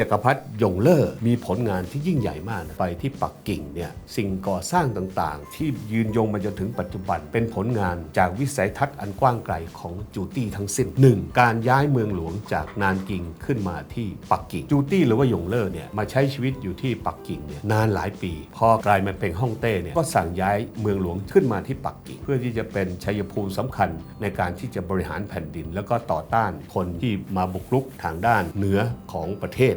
จักรพรรดิยงเล่อมีผลงานที่ยิ่งใหญ่มากนะไปที่ปักกิ่งเนี่ยสิ่งก่อสร้างต่างๆ ที่ยืนยงมาจนถึงปัจจุบัน เป็นผลงานจากวิสัยทัศน์อันกว้างไกลของจูตี้ทั้งสิ้นหนึ่งการย้ายเมืองหลวงจากนานกิงขึ้นมาที่ปักกิ่งจูตี้หรือว่ายงเล่อเนี่ยมาใช้ชีวิตอยู่ที่ปักกิ่งเนี่ยนานหลายปี พอกลายมาเป็นฮ่องเต้เนี่ยก็สั่งย้ายเมืองหลวงขึ้นมาที่ปักกิ่ง เพื่อที่จะเป็นชัยภูมิสำคัญในการที่จะบริหารแผ่นดิน แล้วก็ต่อต้านคนที่มาบุกรุกทางด้านเหนือของประเทศ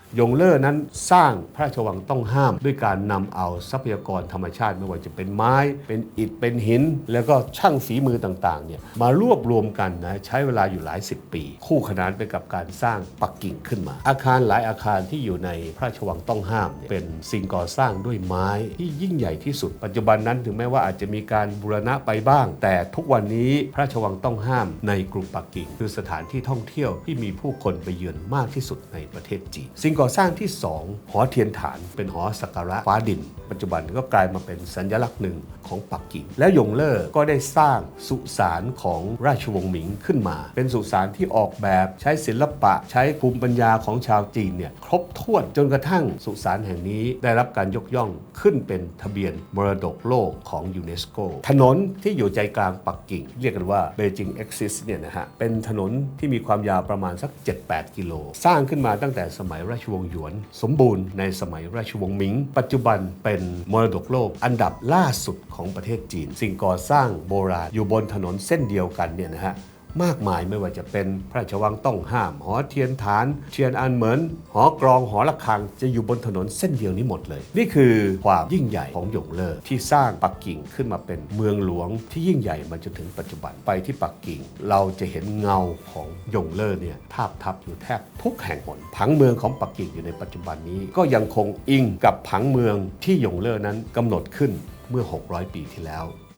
ยงเล่อนั้นสร้างพระราชวังต้องห้าม ด้วยการนำเอาทรัพยากรธรรมชาติไม่ว่าจะเป็นไม้ เป็นอิฐเป็นหิน แล้วก็ช่างฝีมือต่างๆเนี่ยมารวบรวมกันนะใช้เวลาอยู่หลายสิบปี คู่ขนานไปกับการสร้างปักกิ่งขึ้นมา อาคารหลายอาคารที่อยู่ในพระราชวังต้องห้ามเเป็นสิ่งก่อสร้างด้วยไม้ที่ยิ่งใหญ่ที่สุด ปัจจุบันนั้นถึงแม้ว่าอาจจะมีการบูรณะไปบ้าง แต่ทุกวันนี้พระราชวังต้องห้ามในกรุงปักกิ่ง คือสถานที่ท่องเที่ยวที่มีผู้คนไปเยือนมากที่สุดในประเทศจีนสิ่งก่อสร้างที่ 2 หอเทียนฐาน เป็นหอสักการะฟ้าดิน ปัจจุบันก็กลายมาเป็นสัญลักษณ์หนึ่งของปักกิ่ง และยงเล่อก็ได้สร้างสุสานของราชวงศ์หมิงขึ้นมา เป็นสุสานที่ออกแบบใช้ศิลปะ ใช้ภูมิปัญญาของชาวจีนเนี่ยครบถ้วนจนกระทั่งสุสานแห่งนี้ได้รับการยกย่องขึ้นเป็นทะเบียนมรดกโลกของยูเนสโก ถนนที่อยู่ใจกลางปักกิ่ง เรียกกันว่าเบจิงเอ็กซิสเนี่ยนะฮะเป็นถนนที่มีความยาวประมาณสัก 7-8 กิโล สร้างขึ้นมาตั้งแต่สมัยราชวงศ์หยวน สมบูรณ์ในสมัยราชวงศ์หมิง ปัจจุบันเป็นมรดกโลกอันดับล่าสุดของประเทศจีน สิ่งก่อสร้างโบราณอยู่บนถนนเส้นเดียวกันเนี่ยนะฮะ มากมายไม่ว่าจะเป็นพระราชวังต้องห้าม หอเทียนฐาน เทียนอันเหมินหอกรองหอระฆังจะอยู่บนถนนเส้นเดียวนี้หมดเลย นี่คือความยิ่งใหญ่ของหยงเล่อที่สร้างปักกิ่งขึ้นมาเป็นเมืองหลวงที่ยิ่งใหญ่มาจนถึงปัจจุบันไปที่ปักกิ่ง เราจะเห็นเงาของหยงเล่อเนี่ยทาบทับอยู่แทบทุกแห่งหนผังเมืองของปักกิ่งอยู่ในปัจจุบันนี้ ก็ยังคงอิงกับผังเมืองที่หยงเล่อนั้นกำหนดขึ้นเมื่อ 600 ปีที่แล้ว